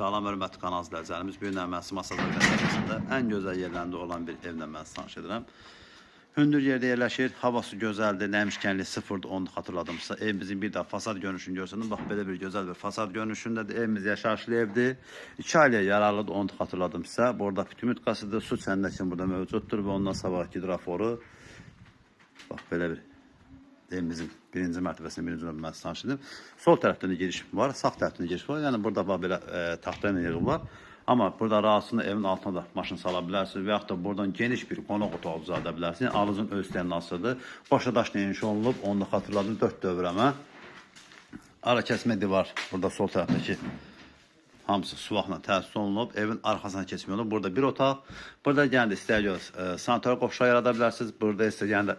Salam hörmətli kanal izləyicilərimiz. Bu gün əməsi Masadar qəsəbəsində ən gözəl yerlərində olan bir evlə mən tanış edirəm. Hündür yerdə yerləşir, havası gözəldir, nəmişkənli 0-10 xatırladımsa, evimizin bir də fasad görünüşünü görsəniz, bax belə bir gözəl bir fasad görünüşündədir. Evimiz yaşayışlı evdir. 2 ailəyə yararlıdır, onu xatırladımsa, burada pütümüt qasıdır, su çəndəkin burada mövcuddur və ondan sabah hidroforu. Bax belə bir evimizin birinci mərtəbəsində birinci növbə mən tanış edim. Sol tərəfdə də giriş var, sağ tərəfdə də giriş var. Yəni burada bax belə e, taxta ilə yığıb var. Amma burada rahatsında evin altına da maşın sala bilərsiniz və da buradan geniş bir qonaq otağı düzəldə bilərsiniz. Yəni, alıcının öz istəyinasıdır. Başa daşla inşa olunub, onu da xatırladım 4 dövrəmə. Ara kəsmə divar burada sol tərəfdəki hamısı suvaqla təsis olunub. Evin arxasına keçmək olur. Burada bir otaq. Burada yəni istəyə görə e, sanitar qovşaq yarada bilərsiniz. Burada isə yəni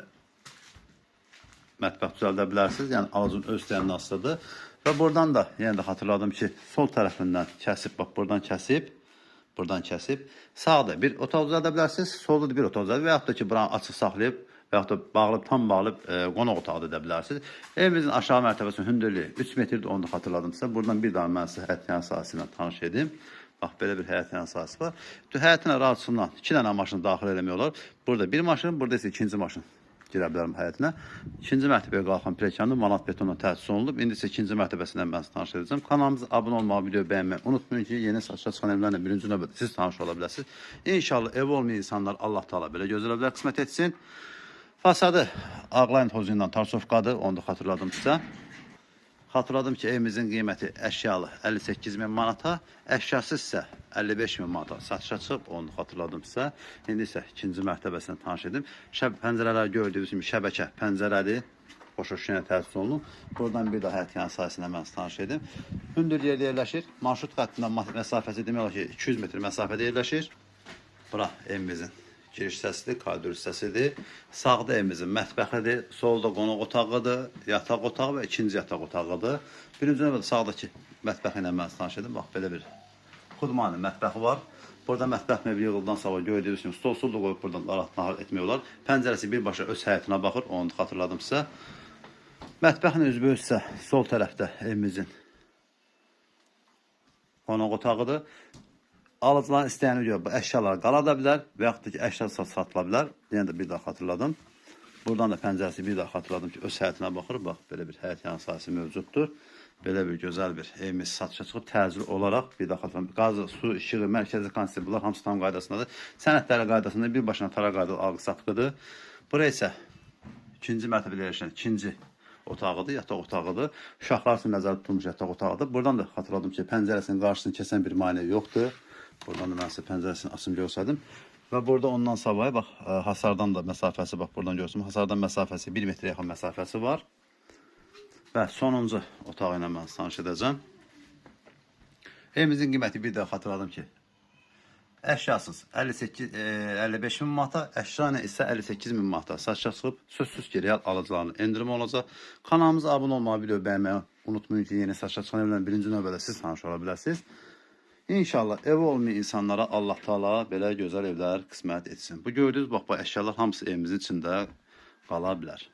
mətbəx düzəldə bilərsiniz. Yəni alıcının öz istəyinin asılıdır. Və buradan da yenə də xatırladım ki, sol tərəfindən kəsib, bax buradan kəsib, buradan kəsib, sağda bir otaq düzəldə bilərsiniz, solda da bir otaq düzəldə və yaxud da ki, buranı açıq saxlayıb və yaxud da bağlayıb, tam bağlayıb e, qonaq otağı da edə bilərsiniz. Evimizin aşağı mərtəbəsinin hündürlüyü 3 metrdir, onu da xatırladımsa. Buradan bir daha mən sizə həyət yan sahəsi ilə tanış edim. Bax belə bir həyət yan sahəsi var. Həyətin arasından 2 dənə maşını daxil eləmək olar. Burada bir maşın, burada isə ikinci maşın girə bilərəm həyətinə. İkinci mərtəbəyə qalxan pilləkəndə manat betonla təsis olunub. İndi isə ikinci mərtəbəsindən mən sizi tanış edəcəm. Kanalımıza abunə olmağı, video bəyənməyi unutmayın ki, yeni saçlar çıxan evlərlə birinci növbədə siz tanış ola bilərsiniz. İnşallah ev olmayan insanlar Allah Taala belə gözəl evlər qismət etsin. Fasadı Ağlayan ilə Tarsovkadır, onu da xatırladım sizə. Xatırladım ki, evimizin qiyməti əşyalı 58 min manata, əşyasız isə 55 min manata satışa çıxıb, onu xatırladım sizə. İndi isə ikinci mərtəbəsini tanış edim. Şəb pəncərələr gördüyünüz kimi şəbəkə pəncərədir. Boşa şüşənə təsis olunub. Buradan bir daha həyət yan sahəsində mən tanış edim. Hündür yerdə yerləşir. Marşrut xəttindən məsafəsi demək olar ki, 200 metr məsafədə yerləşir. Bura evimizin giriş hissəsidir, koridor hissəsidir. Sağda evimizin mətbəxidir, solda qonaq otağıdır, yataq otağı və ikinci yataq otağıdır. Birinci növbədə sağdakı mətbəxi ilə mən tanış edim. Bax belə bir xudmani mətbəxi var. Burada mətbəx mebeli yığıldan sonra gördüyünüz kimi stol sul da qoyub buradan rahat nahar etmək olar. Pəncərəsi birbaşa öz həyətinə baxır, onu xatırladım sizə. Mətbəxin üzbü isə sol tərəfdə evimizin qonaq otağıdır. Alıcıların istəyəni görə bu əşyalar qala da bilər və yaxud da ki, əşya sat- satıla bilər. Yenə də bir daha xatırladım. Buradan da pəncərəsi bir daha xatırladım ki, öz həyətinə baxır. Bax, belə bir həyət yan sahəsi mövcuddur. Belə bir gözəl bir evimiz satışa çıxıb təcil olaraq bir xatırladım. Qazı, su, işığı, mərkəzi konsept bunlar hamısı tam qaydasındadır. Sənədləri qaydasında bir başına tara qaydalı alqı satqıdır. Bura isə ikinci mərtəbədə yerləşən ikinci otağıdır, yataq otağıdır. Uşaqlar üçün nəzərdə tutulmuş yataq otağıdır. Buradan da xatırladım ki, pəncərəsinin qarşısını kəsən bir maneə yoxdur. Buradan da mən sizə pəncərəsini açım göstərdim. Və burada ondan savayı bax ə, hasardan da məsafəsi bax buradan görürsünüz. Hasardan məsafəsi 1 metrə yaxın məsafəsi var. Və sonuncu otağı ilə mən tanış edəcəm. Evimizin qiyməti bir də xatırladım ki, Əşyasız 58 e, 55 min manata, əşya ilə isə 58 min manata satışa çıxıb sözsüz ki, real alıcıların endirimi olacaq. Kanalımıza abunə olmağı, video bəyənməyi unutmayın ki, yeni satışa çıxan evlərin birinci növbədə siz tanış ola bilərsiniz. İnşallah evi olmayan insanlara Allah Taala belə gözəl evlər qismət etsin. Bu gördüyünüz bax bu əşyalar hamısı evimizin içində qala bilər.